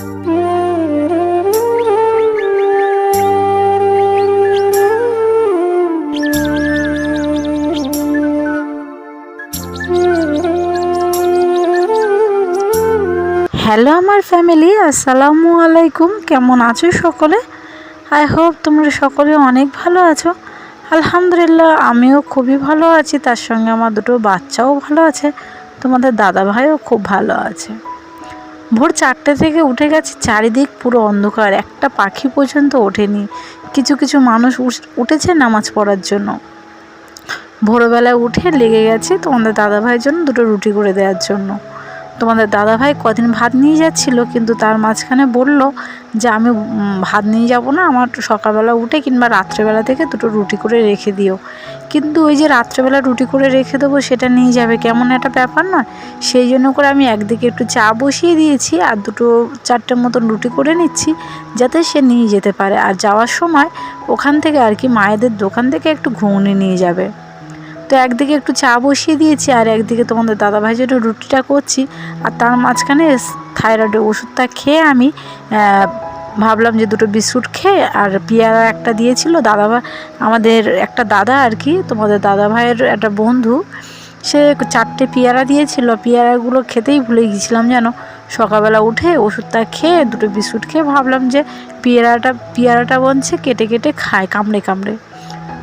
Hello আমার family আসসালামু আলাইকুম। কেমন আছো সকলে? আই হোপ তোমরা সকলে অনেক ভালো আছো। আলহামদুলিল্লাহ, আমিও খুবই ভালো আছি। তার সঙ্গে আমার দুটো বাচ্চাও ভালো আছে। তোমাদের দাদা ভাইও খুব ভালো আছে। ভোর চারটে থেকে উঠে গেছে, চারিদিক পুরো অন্ধকার, একটা পাখি পর্যন্ত ওঠেনি। কিছু কিছু মানুষ উঠেছে নামাজ পড়ার জন্য। ভোরবেলায় উঠে লেগে গেছে তোমাদের দাদা ভাইয়ের জন্য দুটো রুটি করে দেওয়ার জন্য। তোমাদের দাদা ভাই কদিন ভাত নিয়ে যাচ্ছিল, কিন্তু তার মাঝখানে বলল যে আমি ভাত নিয়ে যাব না, আমার সকালবেলা উঠে কিংবা রাত্রেবেলা থেকে দুটো রুটি করে রেখে দিও। কিন্তু ওই যে রাত্রেবেলা রুটি করে রেখে দেবো, সেটা নিয়ে যাবে কেমন একটা ব্যাপার নয়। সেই জন্য করে আমি একদিকে একটু চা বসিয়ে দিয়েছি আর দুটো চারটে মতন রুটি করে নিচ্ছি, যাতে সে নিয়ে যেতে পারে। আর যাওয়ার সময় ওখান থেকে আর কি মায়েদের দোকান থেকে একটু ঘুগনি নিয়ে যাবে। তো একদিকে একটু চা বসিয়ে দিয়েছি আর একদিকে তোমাদের দাদাভাই জন্য রুটিটা করছি আর তার মাঝখানে থাইরয়েডের ওষুধটা খেয়ে আমি ভাবলাম যে দুটো বিস্কুট খেয়ে আর পেয়ারা একটা দিয়েছিল। দাদা আমাদের একটা দাদা আর কি, তোমাদের দাদা ভাইয়ের একটা বন্ধু, সে চারটে পেয়ারা দিয়েছিল। পেয়ারাগুলো খেতেই ভুলে গিয়েছিলাম যেন। সকালবেলা উঠে ওষুধটা খেয়ে দুটো বিস্কুট খেয়ে ভাবলাম যে পেয়ারাটা পেয়ারাটা বনছে, কেটে কেটে খায়, কামড়ে কামড়ে।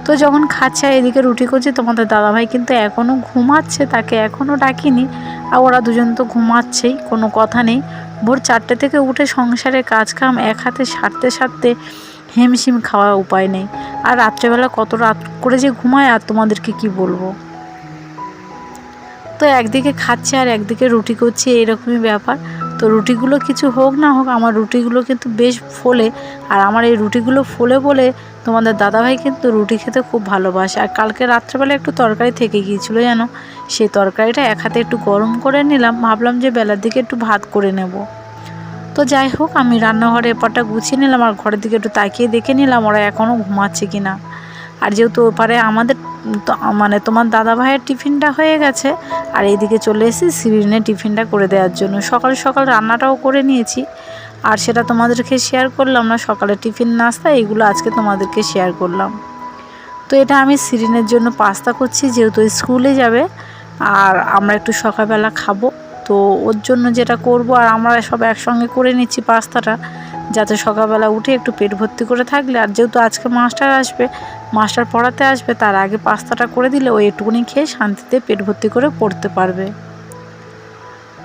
তো যখন খাচ্ছে আর এদিকে রুটি করছে, তোমাদের দাদাভাই কিন্তু এখনও ঘুমাচ্ছে, তাকে এখনও ডাকিনি। আর ওরা দুজন তো ঘুমাচ্ছেই, কোনো কথা নেই। ভোর চারটে থেকে উঠে সংসারের কাজ কাম এক হাতে সারতে সারতে হিমশিম খাওয়ার উপায় নেই। আর রাত্রেবেলা কত রাত করে যে ঘুমায়, আর তোমাদেরকে কি বলব? তো একদিকে খাচ্ছে আর একদিকে রুটি করছে, এরকমই ব্যাপার। তো রুটিগুলো কিছু হোক না হোক, আমার রুটিগুলো কিন্তু বেশ ফোলে। আর আমার এই রুটিগুলো ফোলে বলে তোমাদের দাদাভাই কিন্তু রুটি খেতে খুব ভালোবাসে। আর কালকে রাত্রেবেলা একটু তরকারি থেকে গিয়েছিল যেন সেই তরকারিটা এক হাতে একটু গরম করে নিলাম, ভাবলাম যে বেলার দিকে একটু ভাত করে নেব। তো যাই হোক, আমি রান্নাঘরে এপারটা গুছিয়ে নিলাম, আর ঘরের দিকে একটু তাকিয়ে দেখে নিলাম ওরা এখনও ঘুমাচ্ছে কি না আর যেহেতু ওপারে আমাদের মানে তোমার দাদা ভাইয়ের টিফিনটা হয়ে গেছে, আর এইদিকে চলে এসেছি সিরিনের টিফিনটা করে দেওয়ার জন্য। সকাল সকাল রান্নাটাও করে নিয়েছি, আর সেটা তোমাদেরকে শেয়ার করলাম না, সকালে টিফিন, নাস্তা, এইগুলো আজকে তোমাদেরকে শেয়ার করলাম। তো এটা আমি সিরিনের জন্য পাস্তা করছি, যেহেতু স্কুলে যাবে, আর আমরা একটু সকালবেলা খাব। তো ওর জন্য যেটা করব, আর আমরা সব একসঙ্গে করে নিচ্ছি পাস্তাটা, যাতে সকালবেলা উঠে একটু পেট ভর্তি করে থাকলে। আর যেহেতু আজকে মাস্টার আসবে মাস্টার পড়াতে আসবে, তার আগে পাস্তাটা করে দিলে ওই একটুকুনি খেয়ে শান্তিতে পেট ভর্তি করে পড়তে পারবে।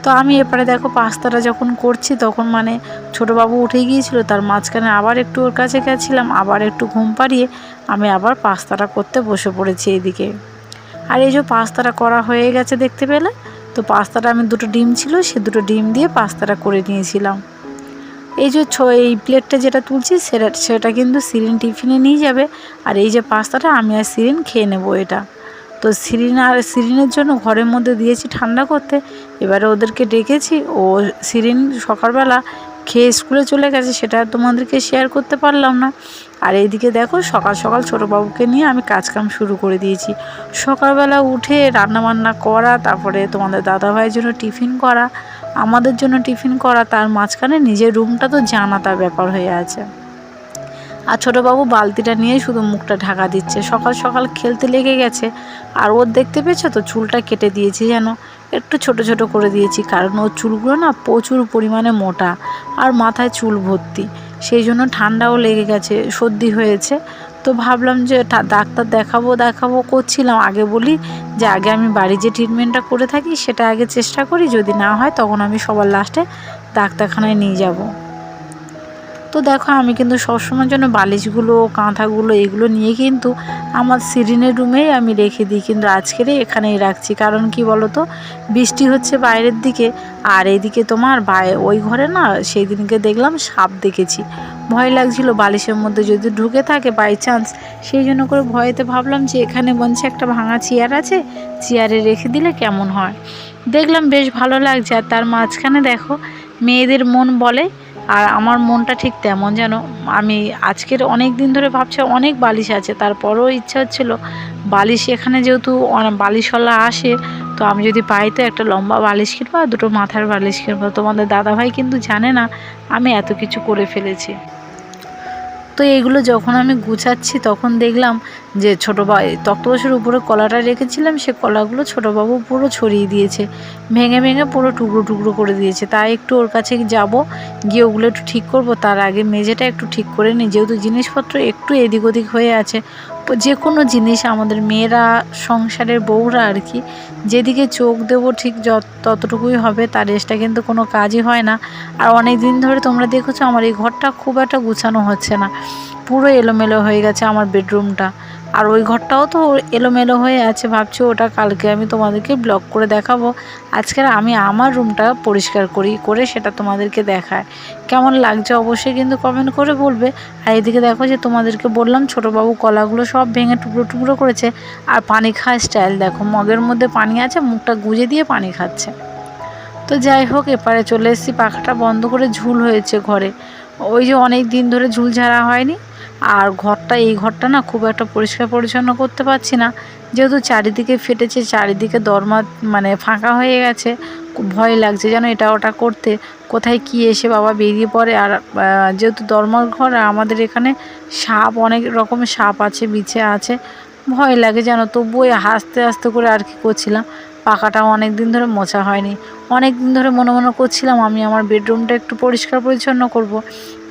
তো আমি এপারে দেখো পাস্তাটা যখন করছি তখন মানে ছোটোবাবু উঠে গিয়েছিল, তার মাঝখানে আবার একটু ওর কাছে গেছিলাম, আবার একটু ঘুম পাড়িয়ে আমি আবার পাস্তাটা করতে বসে পড়েছি এইদিকে। আর এই যে পাস্তাটা করা হয়ে গেছে দেখতে পেলে? তো পাস্তাটা আমি দুটো ডিম ছিল, সে দুটো ডিম দিয়ে পাস্তাটা করে নিয়েছিলাম। এই যে ছ এই প্লেটটা যেটা তুলছি, সেটা সেটা কিন্তু সিরিন টিফিনে নিয়ে যাবে। আর এই যে পাস্তাটা, আমি আর সিরিন খেয়ে নেব এটা। তো সিরিন আর সিরিনের জন্য ঘরের মধ্যে দিয়েছি ঠান্ডা করতে। এবারে ওদেরকে ডেকেছি। ও সিরিন সকালবেলা খেয়ে স্কুলে চলে গেছে, সেটা তোমাদেরকে শেয়ার করতে পারলাম না। আর এইদিকে দেখো, সকাল সকাল ছোটো বাবুকে নিয়ে আমি কাজকাম শুরু করে দিয়েছি। সকালবেলা উঠে রান্না বান্না করা, তারপরে তোমাদের দাদা ভাইয়ের জন্য টিফিন করা। আমাদের জন্য টিফিন করা তার মাঝখানে নিজের রুমটা তো জানা তার ব্যাপার হয়ে আছে। আর ছোটোবাবু বালতিটা নিয়ে শুধু মুখটা ঢাকা দিচ্ছে। সকাল সকাল খেলতে লেগে গেছে। আর ওর দেখতে পেয়েছ তো, চুলটা কেটে দিয়েছি যেন। একটু ছোট ছোট করে দিয়েছি, কারণ ওর চুলগুলো না প্রচুর পরিমাণে মোটা। আর মাথায় চুল ভর্তি। সেই জন্য ঠান্ডাও লেগে গেছে, সর্দি হয়েছে। তো ভাবলাম যে ডাক্তার দেখাবো দেখাবো, করছিলাম। আগে বলি যে আগে আমি বাড়ি যে ট্রিটমেন্টটা করে থাকি সেটা আগে চেষ্টা করি। যদি না হয় তখন আমি সবার লাস্টে ডাক্তারখানায় নিয়ে যাব। তো দেখো, আমি কিন্তু সবসময়ের জন্য বালিশগুলো, কাঁথাগুলো, এগুলো নিয়ে কিন্তু আমার সিরিনের রুমেই আমি রেখে দিই। কিন্তু আজকের এখানেই রাখছি। কারণ কি বলো তো বৃষ্টি হচ্ছে বাইরের দিকে, আর এইদিকে তোমার ওই ঘরে না সেই দিনকে দেখলাম সাপ দেখেছি। ভয় লাগছিল বালিশের মধ্যে যদি ঢুকে থাকে বাই চান্স সেই জন্য করে ভয়েতে ভাবলাম যে এখানে বলছে একটা ভাঙা চেয়ার আছে চেয়ারে রেখে দিলে কেমন হয়। দেখলাম বেশ ভালো লাগছে। আর তার মাঝখানে দেখো, মেয়েদের মন বলে আর আমার মনটা ঠিক তেমন যেন, আমি আজকের অনেক দিন ধরে ভাবছি অনেক বালিশ আছে, তারপরেও ইচ্ছা হচ্ছিল বালিশ এখানে যেহেতু বালিশওয়ালা আসে, তো আমি যদি পাই তো একটা লম্বা বালিশ কিনবো আর দুটো মাথার বালিশ কিনবো। তোমাদের দাদাভাই কিন্তু জানে না আমি এত কিছু করে ফেলেছি। তো এইগুলো যখন আমি গুছাচ্ছি, তখন দেখলাম যে ছোটো বা তক্তবসের উপরে কলাটা রেখেছিলাম, সে কলাগুলো ছোটোবাবু পুরো ছড়িয়ে দিয়েছে। ভেঙে ভেঙে পুরো টুকরো টুকরো করে দিয়েছে। তাই একটু ওর কাছে যাব, গিয়ে ওগুলো একটু ঠিক করব। তার আগে মেঝেটা একটু ঠিক করে নিই। যেহেতু জিনিসপত্র একটু এদিক ওদিক হয়ে আছে যে কোনো জিনিস আমাদের মেয়েরা, সংসারের বউরা আর কি, যেদিকে চোখ দেবো ঠিক যত, ততটুকুই হবে, তার এসটা কিন্তু কোনো কাজই হয় না। আর অনেক দিন ধরে তোমরা দেখেছ, আমার এই ঘরটা খুব একটা গুছানো হচ্ছে না। পুরো এলোমেলো হয়ে গেছে আমার বেডরুমটা। আর ওই ঘরটাও তো এলোমেলো হয়ে আছে, ভাবছি ওটা কালকে আমি তোমাদেরকে ব্লগ করে দেখাবো। আজকের আমি আমার রুমটা পরিষ্কার করি, করে সেটা তোমাদেরকে দেখায়। কেমন লাগছে অবশ্যই কিন্তু কমেন্ট করে বলবে। আর এদিকে দেখো যে তোমাদেরকে বললাম, ছোটোবাবু কলাগুলো সব ভেঙে টুকরো টুকরো করেছে। আর পানি খাওয়ার স্টাইল দেখো, মগের মধ্যে পানি আছে, মুখটা গুজে দিয়ে পানি খাচ্ছে। তো যাই হোক, এপারে চলে এসেছি, পাখাটা বন্ধ করে ঝুল হয়েছে ঘরে। ওই যে অনেক দিন ধরে ঝুল ঝাড়া হয়নি। আর ঘরটা, এই ঘরটা না খুব একটা পরিষ্কার পরিচ্ছন্ন করতে পারছি না। যেহেতু চারিদিকে ফেটেছে, চারিদিকে দরমা মানে ফাঁকা হয়ে গেছে ভয় লাগছে যেন এটা ওটা করতে। কোথায় কি এসে বাবা বেরিয়ে পড়ে আর যেহেতু দরমার ঘর আমাদের এখানে সাপ, অনেক রকমের সাপ আছে, বিছে আছে, ভয় লাগে যেন। তবুও হাসতে হাসতে করে আর কি করছিলাম। পাকাটাও অনেক দিন ধরে মোছা হয়নি। অনেক দিন ধরে মনে মনে করছিলাম, আমি আমার বেডরুমটা একটু পরিষ্কার পরিচ্ছন্ন করব।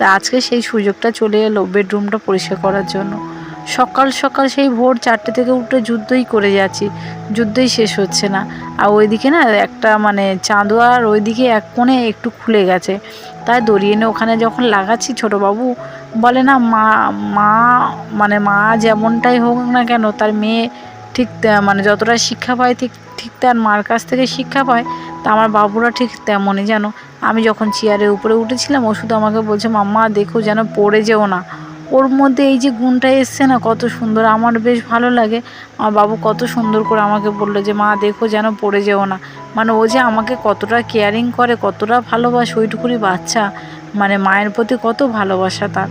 তা আজকে সেই সুযোগটা চলে এলো বেডরুমটা পরিষ্কার করার জন্য। সকাল সকাল সেই ভোর চারটে থেকে উঠে যুদ্ধই করে যাচ্ছি, যুদ্ধই শেষ হচ্ছে না। আর ওইদিকে না একটা মানে চাঁদোয়ার ওইদিকে এক কোণে একটু খুলে গেছে। তাই দড়িয়ে এনে ওখানে যখন লাগাচ্ছি ছোটোবাবু বলে না, মা মা মানে মা যেমনটাই হোক না কেন, তার মেয়ে ঠিক মানে যতটা শিক্ষা পায় ঠিক ঠিক তার মার কাছ থেকে শিক্ষা পায়, তা আমার বাবুরা ঠিক তেমনই যেন আমি যখন চেয়ারের উপরে উঠেছিলাম, ও শুধু আমাকে বলছে, মাম্মা, দেখো যেন পড়ে যেও না। ওর মধ্যে এই যে গুণটা এসছে না, কত সুন্দর। আমার বেশ ভালো লাগে। আমার বাবু কত সুন্দর করে আমাকে বলল যে, মা, দেখো যেন পড়ে যেও না। মানে ও যে আমাকে কতটা কেয়ারিং করে, কতটা ভালোবাসে, ওইটুকুনি বাচ্চা। মানে মায়ের প্রতি কত ভালোবাসা তার।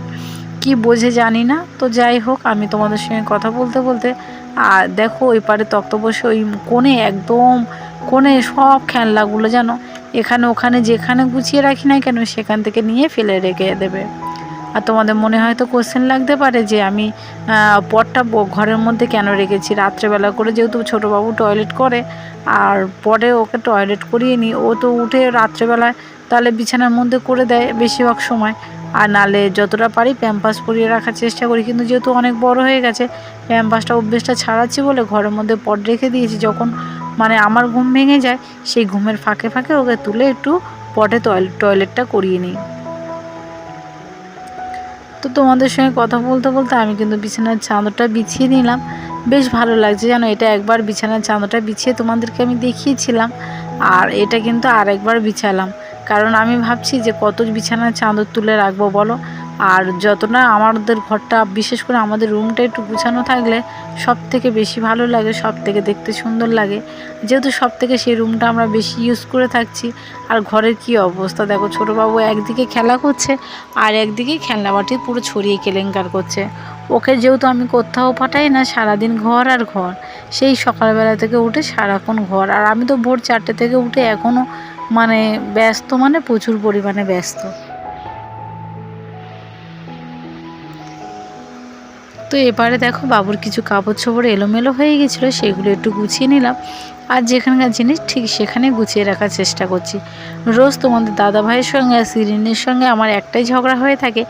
কি বোঝে জানি না। তো যাই হোক, আমি তোমাদের সঙ্গে কথা বলতে বলতে আর দেখো ওই পারে তক্ত বসে ওই কোণে একদম কোণে সব খেলনাগুলো যেন এখানে ওখানে যেখানে গুছিয়ে রাখি না কেন, সেখান থেকে নিয়ে ফেলে রেখে দেবে। আর তোমাদের মনে হয়তো কোশ্চেন লাগতে পারে যে আমি পটটা ঘরের মধ্যে কেন রেখেছি? রাত্রেবেলা করে যেহেতু ছোটোবাবু টয়লেট করে, আর পরে ওকে টয়লেট করিয়ে নিই, ও তো উঠে রাত্রেবেলায় তাহলে বিছানার মধ্যে করে দেয় বেশিরভাগ সময়। আর নালে যতটা পারি প্যাম্পাস পরিয়ে রাখার চেষ্টা করি। কিন্তু যেহেতু অনেক বড় হয়ে গেছে, প্যাম্পাসটা অভ্যেসটা ছাড়াচ্ছি বলে ঘরের মধ্যে পট রেখে দিয়েছি, যখন মানে আমার ঘুম ভেঙে যায়, সেই ঘুমের ফাঁকে ফাঁকে ওকে তুলে একটু পটে টয়লেট টয়লেটটা করিয়ে নিই। তো তোমাদের সঙ্গে কথা বলতে বলতে আমি কিন্তু বিছানার চাদরটা বিছিয়ে নিলাম। বেশ ভালো লাগছে জানো এটা একবার বিছানার চাদরটা বিছিয়ে তোমাদেরকে আমি দেখিয়েছিলাম, আর এটা কিন্তু আরেকবার বিছালাম। কারণ আমি ভাবছি যে কত বিছানার চাদর তুলে রাখব বলো? আর যত না আমাদের ঘরটা, বিশেষ করে আমাদের রুমটা একটু গুছানো থাকলে সব থেকে বেশি ভালো লাগে সব থেকে দেখতে সুন্দর লাগে। যেহেতু সব থেকে সেই রুমটা আমরা বেশি ইউজ করে থাকছি। আর ঘরের কি অবস্থা? দেখো ছোটোবাবু একদিকে খেলা করছে আর একদিকে খেলনাবাটি পুরো ছড়িয়ে কেলেঙ্কার করছে। ওকে যেহেতু আমি কোথাও পাঠাই না, সারাদিন ঘর আর ঘর, সেই সকালবেলা থেকে উঠে সারাক্ষণ ঘর। আর আমি তো ভোর চারটে থেকে উঠে এখনও মানে ব্যস্ত মানে প্রচুর পরিমাণে ব্যস্ত। তো এবারে দেখো বাবুর কিছু কাপড় চোপড় এলোমেলো হয়ে গেছিল, সেগুলো একটু গুছিয়ে নিলাম। আর যেখানকার জিনিস ঠিক সেখানে গুছিয়ে রাখার চেষ্টা করছি। রোজ তোমাদের দাদা ভাইয়ের সঙ্গে আর সিরিনের সঙ্গে আমার একটাই ঝগড়া হয়ে থাকে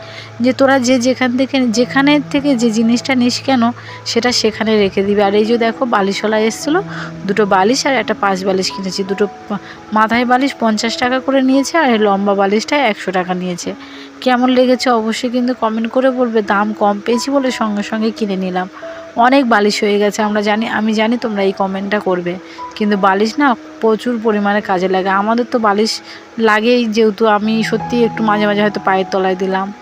যে তোরা যে যেখান থেকে, যেখানে থেকে যে জিনিসটা নিস কেন সেটা সেখানে রেখে দিবি। আর এই যে দেখো বালিশলা এসেছিল, দুটো বালিশ আর একটা পাঁচ বালিশ কিনেছি। দুটো মাথায় বালিশ পঞ্চাশ টাকা করে নিয়েছে আর লম্বা বালিশটা একশো টাকা নিয়েছে। কেমন লেগেছে অবশ্যই কিন্তু কমেন্ট করে বলবে। দাম কম পেয়েছি বলে সঙ্গে সঙ্গে কিনে নিলাম। অনেক বালিশ হয়ে গেছে, আমরা জানি, আমি জানি তোমরা এই কমেন্টটা করবে। কিন্তু বালিশ না প্রচুর পরিমাণে কাজে লাগে। আমাদের তো বালিশ লাগেই, যেহেতু আমি সত্যি একটু মাঝে মাঝে হয়তো পায়ের তলায় দিলাম,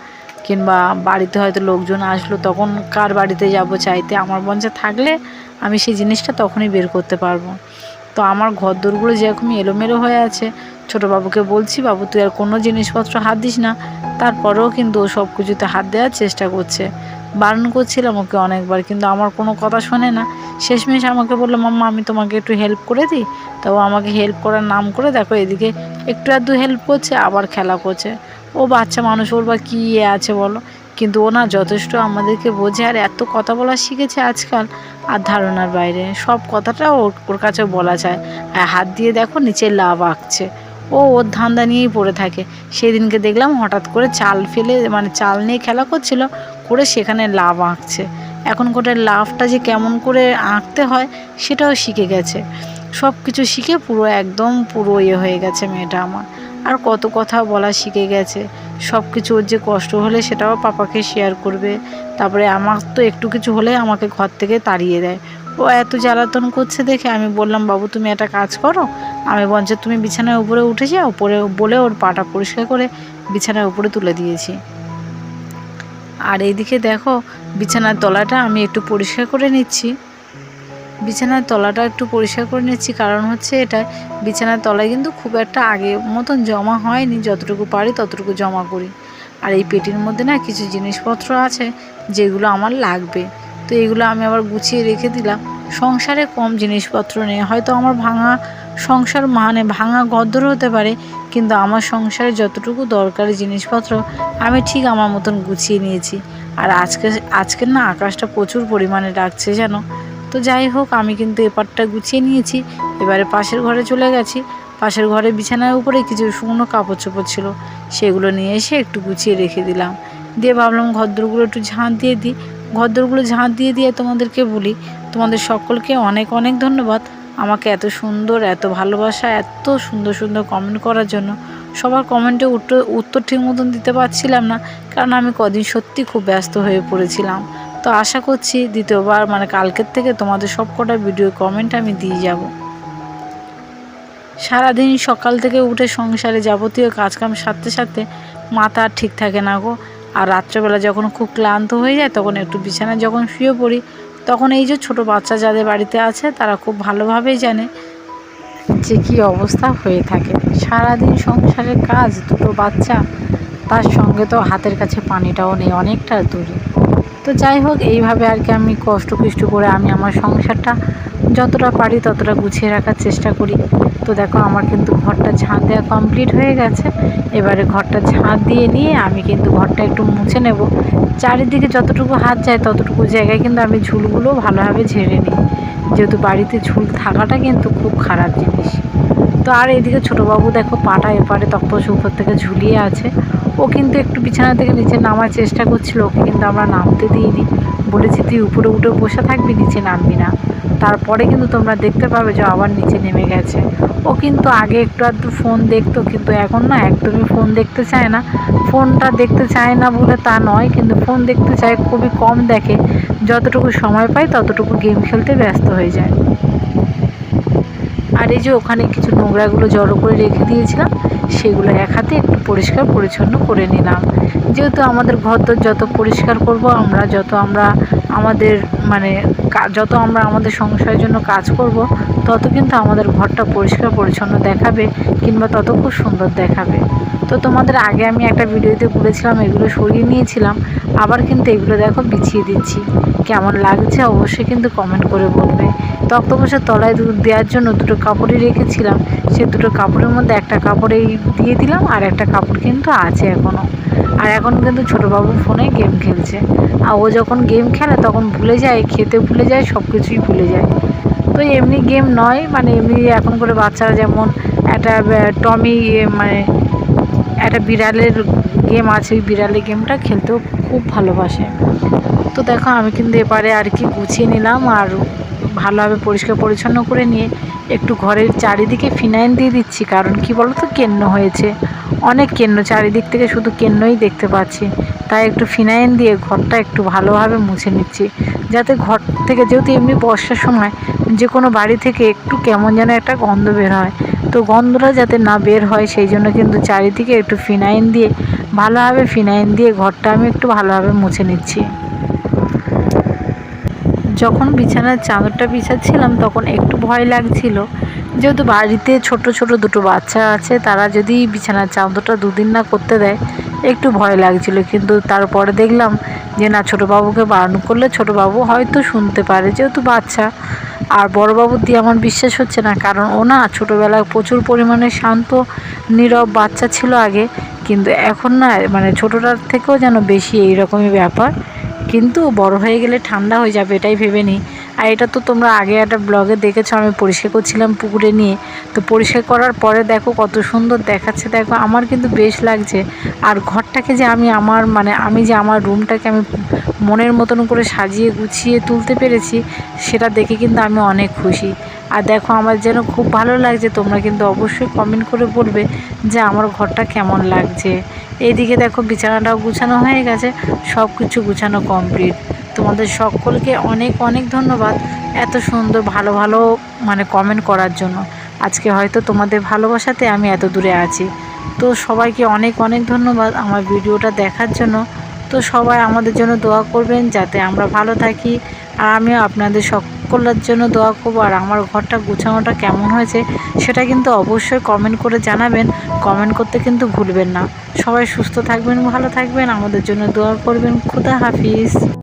কিংবা বাড়িতে হয়তো লোকজন আসলো, তখন কার বাড়িতে যাব চাইতে? আমার বঞ্চা থাকলে আমি সেই জিনিসটা তখনই বের করতে পারব। তো আমার ঘর দোরগুলো যেরকমই এলোমেলো হয়ে আছে ছোটো বাবুকে বলছি, বাবু, তুই আর কোনো জিনিসপত্র হাত দিস না। তারপরেও কিন্তু সব কিছুতে হাত দেওয়ার চেষ্টা করছে। বারণ করছিলাম ওকে অনেকবার, কিন্তু আমার কোনো কথা শোনে না। শেষমেশ আমাকে বলল, মাম্মা, আমি তোমাকে একটু হেল্প করে দিই। তো ও আমাকে হেল্প করার নাম করে দেখো, এদিকে একটু আধটু হেল্প করছে, আবার খেলা করছে। ও বাচ্চা মানুষ, ওর বা কী ইয়ে আছে বলো? কিন্তু ও না যথেষ্ট আমাদেরকে বোঝে আর এত কথা বলা শিখেছে আজকাল আর ধারণার বাইরে। সব কথাটা ওর ওর কাছে বলা যায়। আর হাত দিয়ে দেখো, নিচে লাভ আঁকছে। ও ওর ধান্দা নিয়েই পড়ে থাকে। সেদিনকে দেখলাম হঠাৎ করে চাল ফেলে মানে চাল নিয়ে খেলা করছিল। করে সেখানে লাভ আঁকছে। এখন করে লাভটা যে কেমন করে আঁকতে হয়, সেটাও শিখে গেছে। সব কিছু শিখে পুরো একদম পুরো ইয়ে হয়ে গেছে মেয়েটা আমার। আর কত কথা বলা শিখে গেছে। সব কিছু ওর যে কষ্ট হলে সেটাও পাপাকে শেয়ার করবে। তারপরে আমার তো একটু কিছু হলে আমাকে ঘর থেকে তাড়িয়ে দেয়। ও এত জ্বালাতন করছে দেখে আমি বললাম, বাবু, তুমি একটা কাজ করো। আমি বঞ্চ তুমি বিছানার উপরে উঠে যাও। উপরে বলে ওর পাটা পরিষ্কার করে বিছানার উপরে তুলে দিয়েছি। আর এইদিকে দেখো, বিছানার তলাটা আমি একটু পরিষ্কার করে নিচ্ছি। বিছানার তলাটা একটু পরিষ্কার করে নিচ্ছি কারণ হচ্ছে এটা বিছানার তলায় কিন্তু খুব একটা আগে মতন জমা হয়নি, যতটুকু পারি ততটুকু জমা করি। আর এই পেটির মধ্যে না কিছু জিনিসপত্র আছে যেগুলো আমার লাগবে। তো এগুলো আমি আবার গুছিয়ে রেখে দিলাম। সংসারে কম জিনিসপত্র নেই, হয়তো আমার ভাঙা সংসার মানে ভাঙা গদ্দর হতে পারে, কিন্তু আমার সংসারে যতটুকু দরকারি জিনিসপত্র আমি ঠিক আমার মতন গুছিয়ে নিয়েছি। আর আজকে, আজকের না আকাশটা প্রচুর পরিমাণে ডাকছে যেন। তো যাই হোক, আমি কিন্তু এপারটা গুছিয়ে নিয়েছি। এবারে পাশের ঘরে চলে গেছি। পাশের ঘরে বিছানার উপরে কিছু শুকনো কাপড় চোপড় ছিল। সেগুলো নিয়ে এসে একটু গুছিয়ে রেখে দিলাম। দিয়ে ভাবলাম ঘরদোরগুলো একটু ঝাঁট দিয়ে দিই। ঘরদোরগুলো ঝাঁট দিয়ে দিয়ে তোমাদেরকে বলি। তোমাদের সকলকে অনেক অনেক ধন্যবাদ। আমাকে এত সুন্দর, এত ভালোবাসা, এত সুন্দর সুন্দর কমেন্ট করার জন্য। সবার কমেন্টে উত্তর উত্তর ঠিক মতন দিতে পারছিলাম না, কারণ আমি কদিন সত্যি খুব ব্যস্ত হয়ে পড়েছিলাম। তো আশা করছি দ্বিতীয়বার মানে কালকের থেকে তোমাদের সব কটা ভিডিও কমেন্ট আমি দিয়ে যাব। সারাদিন সকাল থেকে উঠে সংসারে যাবতীয় কাজকাম সারতে সারতে মাথা ঠিক থাকে না গো। আর রাত্রেবেলা যখন খুব ক্লান্ত হয়ে যায়, তখন একটু বিছানায় যখন শুয়ে পড়ি তখন এই যে ছোট বাচ্চা যাদের বাড়িতে আছে, তারা খুব ভালোভাবেই জানে যে কী অবস্থা হয়ে থাকে। সারাদিন সংসারের কাজ, দুটো বাচ্চা, তার সঙ্গে তো হাতের কাছে পানিটাও নেই, অনেকটা দূরে। তো যাই হোক, এইভাবে আর কি আমি কষ্ট কষ্ট করে আমি আমার সংসারটা যতটা পারি ততটা গুছিয়ে রাখার চেষ্টা করি। তো দেখো, আমার কিন্তু ঘরটা ঝাঁট দেওয়া কমপ্লিট হয়ে গেছে। এবারে ঘরটা ঝাঁট দিয়ে নিয়ে আমি কিন্তু ঘরটা একটু মুছে নেব। চারিদিকে যতটুকু হাত যায় ততটুকু জায়গায় কিন্তু আমি ঝুলগুলো ভালোভাবে ঝেড়ে নিই। যেহেতু বাড়িতে ঝুল থাকাটা কিন্তু খুব খারাপ জিনিস। তো আর এদিকে ছোটোবাবু দেখো পাটা এপারে তক্তস উপর থেকে ঝুলিয়ে আছে। ও কিন্তু একটু বিছানা থেকে নিচে নামার চেষ্টা করছিল, ওকে কিন্তু আমরা নামতে দিইনি। বলেছি, তুই উপরে উঠে বসে থাকবি, নিচে নামবি না। তারপরে কিন্তু তোমরা দেখতে পাবে যে আবার নিচে নেমে গেছে। ও কিন্তু আগে একটু আধটু ফোন দেখতো, কিন্তু এখন না একদমই ফোন দেখতে চায় না। ফোনটা দেখতে চায় না বলে তা নয়, কিন্তু ফোন দেখতে চায়, খুবই কম দেখে। যতটুকু সময় পায়, ততটুকু গেম খেলতে ব্যস্ত হয়ে যায়। এই যে ওখানে কিছু নোংরাগুলো জড়ো করে রেখে দিয়েছিলাম, সেগুলো এক হাতে একটু পরিষ্কার পরিচ্ছন্ন করে নিলাম। যেহেতু আমাদের ঘর যত পরিষ্কার করব, আমরা যত আমরা আমাদের মানে যত আমরা আমাদের সংসারের জন্য কাজ করব, তত কিন্তু আমাদের ঘরটা পরিষ্কার পরিচ্ছন্ন দেখাবে কিংবা তত খুব সুন্দর দেখাবে। তো তোমাদের আগে আমি একটা ভিডিওতে বলেছিলাম, এগুলো সরিয়ে নিয়েছিলাম, আবার কিন্তু এগুলো দেখো বিছিয়ে দিচ্ছি। কেমন লাগছে অবশ্যই কিন্তু কমেন্ট করে বলবে। তক্তপোষের তলায় দু- দেওয়ার জন্য দুটো কাপড়ই রেখেছিলাম। সে দুটো কাপড়ের মধ্যে একটা কাপড় দিয়ে দিলাম, আর একটা কাপড় কিন্তু আছে এখনও আর এখন কিন্তু ছোটোবাবু ফোনে গেম খেলছে। আর ও যখন গেম খেলে তখন ভুলে যায়, খেতে ভুলে যায় সব কিছুই ভুলে যায়। তো এমনি গেম নয় মানে এমনি এখন করে বাচ্চারা যেমন একটা টমি মানে একটা বিড়ালের গেম আছে, ওই বিড়ালের গেমটা খেলতেও খুব ভালোবাসে। তো দেখো আমি কিন্তু এবারে আর কি গুছিয়ে নিলাম, আর ভালোভাবে পরিষ্কার পরিচ্ছন্ন করে নিয়ে একটু ঘরের চারিদিকে ফিনাইল দিয়ে দিচ্ছি, কারণ কি বলো তো কেন্ন হয়েছে। অনেক কেন্ন, চারিদিক থেকে শুধু কেন্নই দেখতে পাচ্ছি। তাই একটু ফিনাইল দিয়ে ঘরটা একটু ভালোভাবে মুছে নিচ্ছি। যাতে ঘর থেকে যেহেতু এমনি বর্ষার সময়, যে কোনো বাড়ি থেকে একটু কেমন যেন একটা গন্ধ বের হয়। তো গন্ধটা যাতে না বের হয়, সেই জন্য কিন্তু চারিদিকে একটু ফিনাইল দিয়ে, ভালোভাবে ফিনাইল দিয়ে ঘরটা আমি একটু ভালোভাবে মুছে নিচ্ছি। যখন বিছানার চাদরটা বিছাচ্ছিলাম, তখন একটু ভয় লাগছিল। যেহেতু বাড়িতে ছোট ছোট দুটো বাচ্চা আছে, তারা যদি বিছানার চাদরটা দুদিন না করতে দেয়, একটু ভয় লাগছিল। কিন্তু তারপরে দেখলাম যে, না ছোটো বাবুকে বারণ করলে ছোটো বাবু হয়তো শুনতে পারে, যেহেতু বাচ্চা। আর বড় বাবুর দিয়ে আমার বিশ্বাস হচ্ছে না, কারণ ও না ছোটোবেলায় প্রচুর পরিমাণে শান্ত, নীরব বাচ্চা ছিল আগে। কিন্তু এখন না মানে ছোটোটার থেকেও যেন বেশি এই রকমই ব্যাপার। কিন্তু বড় হয়ে গেলে ঠান্ডা হয়ে যাবে, এটাই ভেবে নিই আর এটা তো তোমরা আগে একটা ব্লগে দেখেছ, আমি পরিষ্কার করছিলাম পুকুরে নিয়ে। তো পরিষ্কার করার পরে দেখো কত সুন্দর দেখাচ্ছে, দেখো আমার কিন্তু বেশ লাগছে। আর ঘরটাকে যে আমি আমার মানে আমি যে আমার রুমটাকে আমি মনের মতন করে সাজিয়ে গুছিয়ে তুলতে পেরেছি, সেটা দেখে কিন্তু আমি অনেক খুশি। আর দেখো আমার যেন খুব ভালো লাগছে। তোমরা কিন্তু অবশ্যই কমেন্ট করে বলবে যে আমার ঘরটা কেমন লাগছে। এইদিকে দেখো বিছানাটাও গুছানো হয়ে গেছে সব কিছু গুছানো কমপ্লিট তোমাদের সকলকে অনেক অনেক ধন্যবাদ এত সুন্দর, ভালো ভালো মানে কমেন্ট করার জন্য। আজকে হয়তো তোমাদের ভালোবাসাতে আমি এত দূরে আছি। তো সবাইকে অনেক অনেক ধন্যবাদ আমার ভিডিওটা দেখার জন্য। তো সবাই আমাদের জন্য দোয়া করবেন যাতে আমরা ভালো থাকি। আর আমিও আপনাদের সকলের জন্য দোয়া করব। আর আমার ঘরটা গুছানোটা কেমন হয়েছে সেটা কিন্তু অবশ্যই কমেন্ট করে জানাবেন। কমেন্ট করতে কিন্তু ভুলবেন না। সবাই সুস্থ থাকবেন, ভালো থাকবেন। আমাদের জন্য দোয়া করবেন। খুদা হাফিজ।